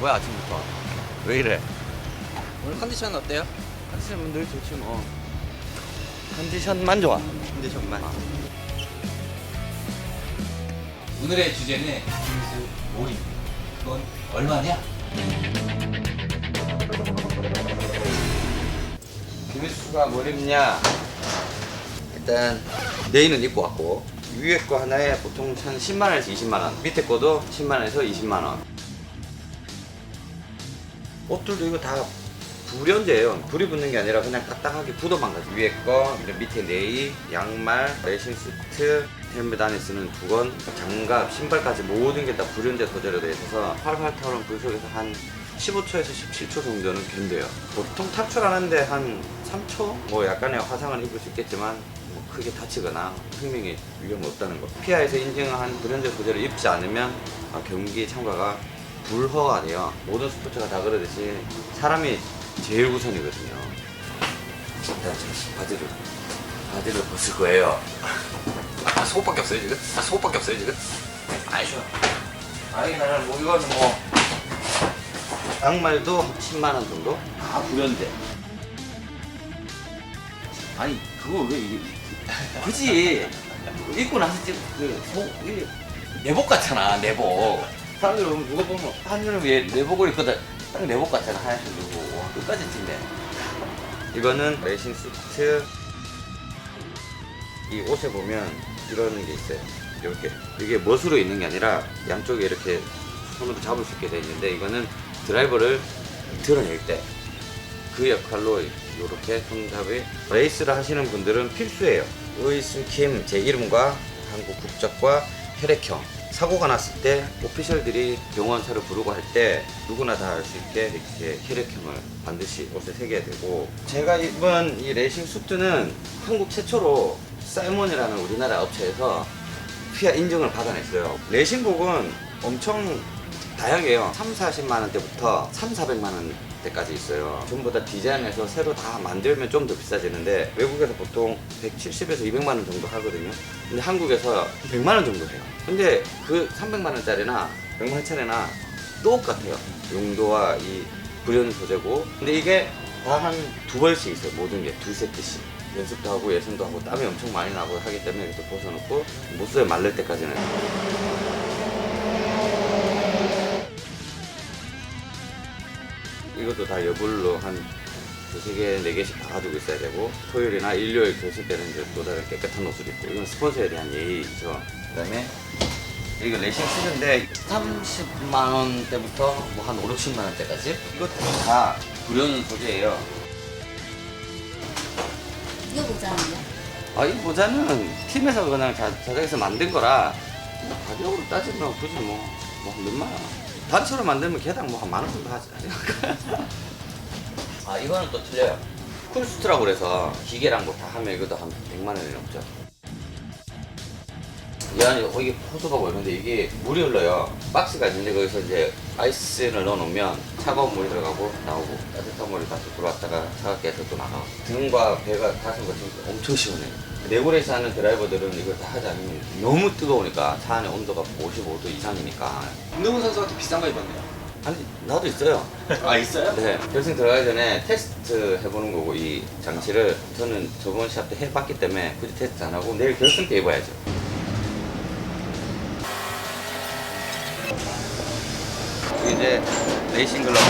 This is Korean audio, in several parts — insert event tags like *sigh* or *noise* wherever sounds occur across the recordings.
뭐야 아침부터? 왜 이래? 오늘 컨디션 어때요? 컨디션은 늘 좋지 뭐. 컨디션만 좋아. 컨디션만. 오늘의 주제는 김수 몰입니다. 그건 얼마냐? 김일수가 뭘 입냐? 일단 내일은 입고 왔고 위에 거 하나에 보통 한 10만 원에서 20만 원 밑에 거도 10만 원에서 20만 원 옷들도 이거 다 불연제예요 불이 붙는 게 아니라 그냥 딱딱하게 굳어만 가지 위에 거 밑에 네이 양말 레이싱 수트 헬멧 안에 쓰는 두건 장갑 신발까지 모든 게 다 불연제 소재로 되어 있어서 활활 타오른 불 속에서 한 15초에서 17초 정도는 견뎌요. 보통 탈출하는데 한 3초? 뭐 약간의 화상을 입을 수 있겠지만 뭐 크게 다치거나 생명에 위험이 없다는 거. 피아에서 인증한 불연제 소재를 입지 않으면 아, 경기 참가가 불허가 돼요. 모든 스포츠가 다 그러듯이 사람이 제일 우선이거든요. 일단 저 바지를 바지를 벗을 거예요. 아, 속옷밖에 없어요 지금? 아, 속옷밖에 없어요 지금? 아이쇼. 아이 나는 뭐 이거는 뭐 양말도 10만 원 정도? 다 불연대. 아니 그거 왜 이게 그지 입고 나서 지금 그속 내복 같잖아 내복. 사람들 보면 누가 보면 한여름 얘 내복을 입거든 딱 내복 같잖아 하얀색 내복 와 끝까지 찐네. 이거는 레이싱 수트 이 옷에 보면 이런 게 있어요. 이렇게 이게 멋으로 있는 게 아니라 양쪽에 이렇게 손으로 잡을 수 있게 돼 있는데 이거는 드라이버를 드러낼 때 그 역할로 이렇게 손잡이 레이스를 하시는 분들은 필수예요. 의순 킴제 이름과 한국 국적과 혈액형 사고가 났을 때 오피셜들이 병원차를 부르고 할 때 누구나 다 알 수 있게 이렇게 혈액형을 반드시 옷에 새겨야 되고 제가 입은 이 레이싱 수트는 한국 최초로 사이먼이라는 우리나라 업체에서 피아 인증을 받아냈어요. 레이싱복은 엄청 다양해요. 3, 40만 원대부터 3, 400만 원 대까지 있어요. 전부 다 디자인해서 새로 다 만들면 좀 더 비싸지는데 외국에서 보통 170에서 200만 원 정도 하거든요. 근데 한국에서 100만 원 정도 해요. 근데 그 300만 원짜리나 100만 원짜리나 똑같아요. 용도와 이 불연 소재고. 근데 이게 다 한 두 벌씩 있어요. 모든 게 두 세트씩. 연습도 하고 예선도 하고 땀이 엄청 많이 나고 하기 때문에 이렇게 벗어놓고 못 써요 말릴 때까지는. 이것도 다 여불로 한 두세 개, 네 개씩 다 가지고 있어야 되고 토요일이나 일요일 교실 때는 이제 또 다른 깨끗한 옷을 입고 이건 스폰서에 대한 예의죠. 그다음에 이거 레이싱 시즌인데 30만 원대부터 뭐 한 5, 60만 원대까지 이것도 다 불연 소재예요. 이거 모자는요? 아, 이 모자는 팀에서 그냥 자, 자작해서 만든 거라 뭐 가격으로 따지면 굳이 뭐, 뭐 몇만 원. 단체로 만들면 개당 뭐 한 만 원 정도 하지? *laughs* 아, 이거는 또 틀려요. 쿨스트라고 그래서 기계랑 뭐 다 하면 이것도 한 100만 원이 넘죠. 이 안에 거기 호수가 보이는데 이게 물이 흘러요. 박스가 있는데 거기서 이제 아이스를 넣어놓으면 차가운 물이 들어가고 나오고 따뜻한 물이 다시 들어왔다가 차갑게 해서 또 나가고 등과 배가 가슴 같은 게 엄청 시원해요. 내구레이스 하는 드라이버들은 이걸 다 하지 않으면 너무 뜨거우니까 차 안에 온도가 55도 이상이니까 운동훈 선수가 더 비싼 거 입었네요. 아니 나도 있어요. 아 있어요? 네, 결승 들어가기 전에 테스트 해보는 거고 이 장치를 저는 저번 시합 때 해봤기 때문에 굳이 테스트 안 하고 내일 결승 때 입어야죠. 이게 이제 레이싱 글러브.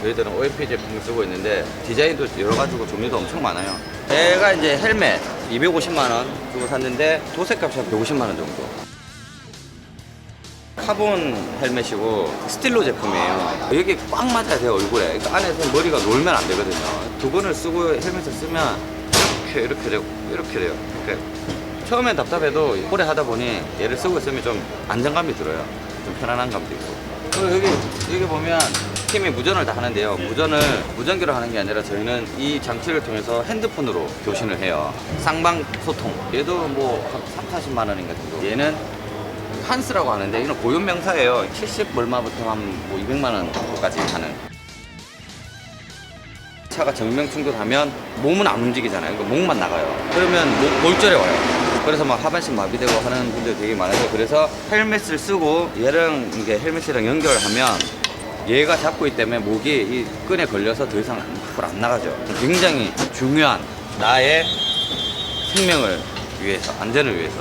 저희들은 OMP 제품을 쓰고 있는데 디자인도 여러 가지고 종류도 엄청 많아요. 제가 이제 헬멧 250만 원 주고 샀는데 도색값이 한 150만 원 정도. 카본 헬멧이고 스틸로 제품이에요. 여기 꽉 맞아야 돼요 얼굴에. 그러니까 안에서 머리가 놀면 안 되거든요. 두 번을 쓰고 헬멧을 쓰면 이렇게 이렇게 되고 이렇게 돼요. 이렇게. 처음엔 답답해도 오래 하다 보니 얘를 쓰고 있으면 좀 안정감이 들어요. 좀 편안한 감도 있고. 그리고 여기 여기 보면 팀이 무전을 다 하는데요. 무전을 무전기로 하는 게 아니라 저희는 이 장치를 통해서 핸드폰으로 교신을 해요. 쌍방 소통. 얘도 뭐 3, 40만 원인가 정도. 얘는 한스라고 하는데 이건 고유 명사예요. 70 얼마부터 한뭐 200만 원까지 하는. 차가 정명 충돌하면 몸은 안 움직이잖아요. 그러니까 목만 나가요. 그러면 목 골절에 와요. 그래서 막 하반신 마비되고 하는 분들 되게 많아서 그래서 헬멧을 쓰고 얘랑 이게 헬멧이랑 연결하면 얘가 잡고 있기 때문에 목이 이 끈에 걸려서 더 이상 앞으로 안 나가죠. 굉장히 중요한 나의 생명을 위해서, 안전을 위해서.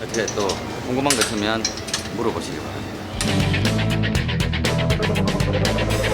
이렇게 또 궁금한 거 있으면 물어보시기 바랍니다. Thank you.